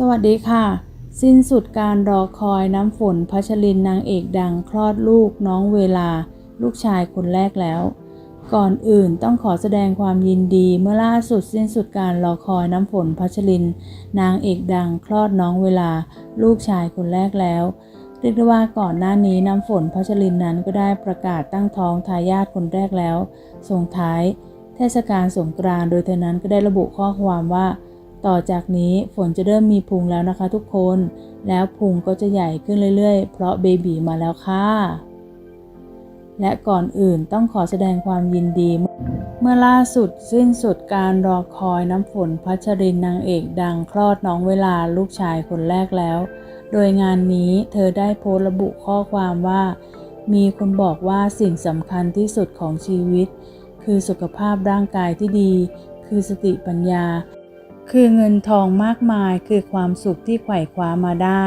สวัสดีค่ะ สิ้นสุดการรอคอยน้ำฝนพัชรินนางเอกดังคลอดลูกน้องเวลา ลูกชายคนแรกแล้ว ก่อนอื่นต้องขอแสดงความยินดีเมื่อล่าสุดสิ้นสุดการรอคอยน้ำฝนพัชริน นางเอกดังคลอดน้องเวลา ลูกชายคนแรกแล้วเรียกได้ว่าก่อนหน้านี้น้ำฝนพัชรินนั้นก็ได้ประกาศตั้งท้องทายาทคนแรกแล้ว ส่งท้าย เทศกาลสงกรานต์โดยเธอนั้นก็ได้ระบุข้อความว่า ต่อจากนี้ฝนจะเริ่มมีพุงแล้วนะคะทุกคน แล้วพุงก็จะใหญ่ขึ้นเรื่อยๆ เพราะเบบีมาแล้วค่ะ และก่อนอื่นต้องขอแสดงความยินดี เมื่อล่าสุดสิ้นสุดการรอคอยน้ำฝนพัชรินนางเอกดังคลอดน้องเวลาลูกชายคนแรกแล้ว โดยงานนี้เธอได้โพสต์ระบุข้อความว่า มีคนบอกว่าสิ่งสำคัญที่สุดของชีวิต คือสุขภาพร่างกายที่ดี คือสติปัญญา คือเงินทองมากมายคือความสุขที่ไขว่คว้ามาได้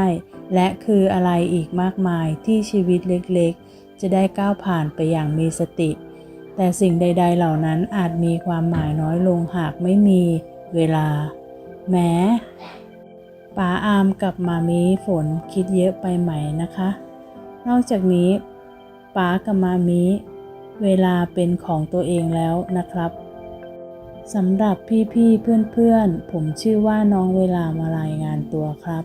และคืออะไรอีกมากมายที่ชีวิตเล็กๆ จะได้ก้าวผ่านไปอย่างมีสติ แต่สิ่งใด ๆ เหล่านั้นอาจมีความหมายน้อยลงหากไม่มีเวลา แม้ป๋าอามกับมามีฝนคิดเยอะไปไหมนะคะ นอกจากนี้ป๋ากับมามีเวลาเป็นของตัวเองแล้วนะครับ สำหรับพี่ๆ เพื่อนๆ ผมชื่อว่าน้องเวลามารายงานตัวครับ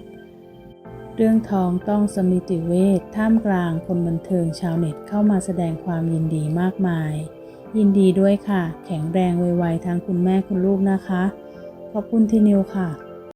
เรื่องทองต้องสมิติเวชท่ามกลางคนบันเทิงชาวเน็ตเข้ามาแสดงความยินดีมากมาย ยินดีด้วยค่ะ แข็งแรงไวๆทั้งคุณแม่คุณลูกนะคะ ขอบคุณทีนิวค่ะ